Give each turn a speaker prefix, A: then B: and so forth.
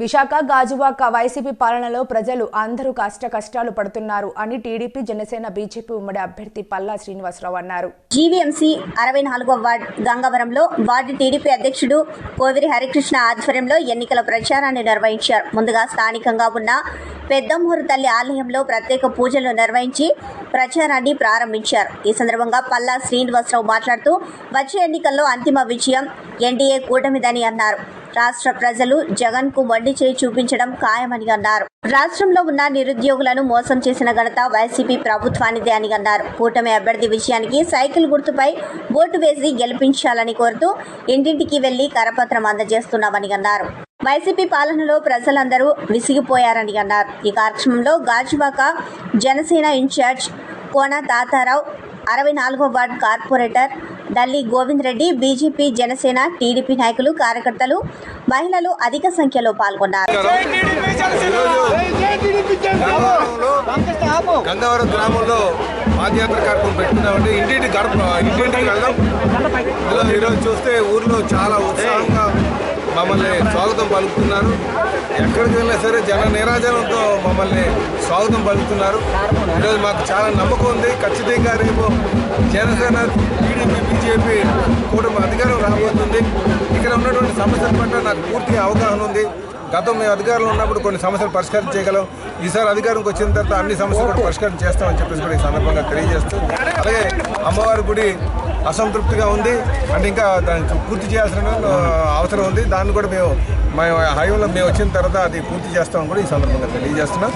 A: Visakha Gajuwaka YCP పాలనలో ప్రజలు అందరూ కష్ట కష్టాలు పడుతున్నారు అని టీడీపీ జనసేన బీజేపీ ఉమ్మడి అభ్యర్థి పల్లా శ్రీనివాసరావు అన్నారు.
B: జీవీఎంసీ అరవై నాలుగో వార్డ్ గంగవరంలో వార్డు టీడీపీ అధ్యక్షుడు కోవిరి హరికృష్ణ ఆధ్వర్యంలో ఎన్నికల ప్రచారాన్ని నిర్వహించారు. ముందుగా స్థానికంగా ఉన్న పెద్దమూరు తల్లి ఆలయంలో ప్రత్యేక పూజలు నిర్వహించి ప్రచారాన్ని ప్రారంభించారు. ఈ సందర్భంగా పల్లా శ్రీనివాసరావు మాట్లాడుతూ వచ్చే ఎన్నికల్లో అంతిమ విజయం ఎన్డీఏ కూటమిదని అన్నారు. రాష్ట్ర ప్రజలు జగన్కు వండి చేయి చూపించడం ఖాయమని అన్నారు. రాష్ట్రంలో ఉన్న నిరుద్యోగులను మోసం చేసిన ఘనత వైసీపీ ప్రభుత్వానిదే అని అన్నారు. కూటమి అభ్యర్థి విషయానికి సైకిల్ గుర్తుపై ఓటు వేసి గెలిపించాలని కోరుతూ ఇంటింటికి వెళ్ళి కరపత్రం అందజేస్తున్నామని అన్నారు. వైసీపీ పాలనలో ప్రజలందరూ విసిగిపోయారని అన్నారు. ఈ కార్యక్రమంలో గాజువాక జనసేన ఇన్ఛార్జ్ కోన తాతారావు అరవై నాలుగో ward corporator Dalli Govind Reddy BJP Janasena TDP నాయకులు కార్యకర్తలు మహిళలు అధిక సంఖ్యలో పాల్గొన్నారు.
C: గ్రామంలో గ్రామంలో పాదయాత్ర కార్యక్రమం పెట్టుకున్నామంటే ఇంటింటి గడప ఇంటింటికి వెళ్దాం. ఈరోజు చూస్తే ఊర్లో చాలా ఉత్సాహంగా మమ్మల్ని స్వాగతం పలుకుతున్నారు. ఎక్కడికి వెళ్ళినా సరే జన నిరాజనంతో మమ్మల్ని స్వాగతం పలుకుతున్నారు. ఈరోజు మాకు చాలా నమ్మకం ఉంది. ఖచ్చితంగా రేపు జనసేన టీడీపీ బీజేపీ కూటమి అధికారం రాబోతుంది. ఇక్కడ ఉన్నటువంటి సమస్యల పట్ల నాకు పూర్తిగా అవగాహన ఉంది. గతం మేము అధికారంలో ఉన్నప్పుడు కొన్ని సమస్యలు పరిష్కారం చేయగలం. ఈసారి అధికారంకి వచ్చిన తర్వాత అన్ని సమస్యలు కూడా పరిష్కారం చేస్తామని చెప్పేసి కూడా ఈ సందర్భంగా తెలియజేస్తూ అలాగే అమ్మవారి గుడి అసంతృప్తిగా ఉంది. అంటే ఇంకా దాన్ని పూర్తి చేయాల్సిన అవసరం ఉంది. దాన్ని కూడా మేము మా హైవేలో మేము వచ్చిన తర్వాత అది పూర్తి చేస్తామని కూడా ఈ సందర్భంగా తెలియజేస్తున్నాం.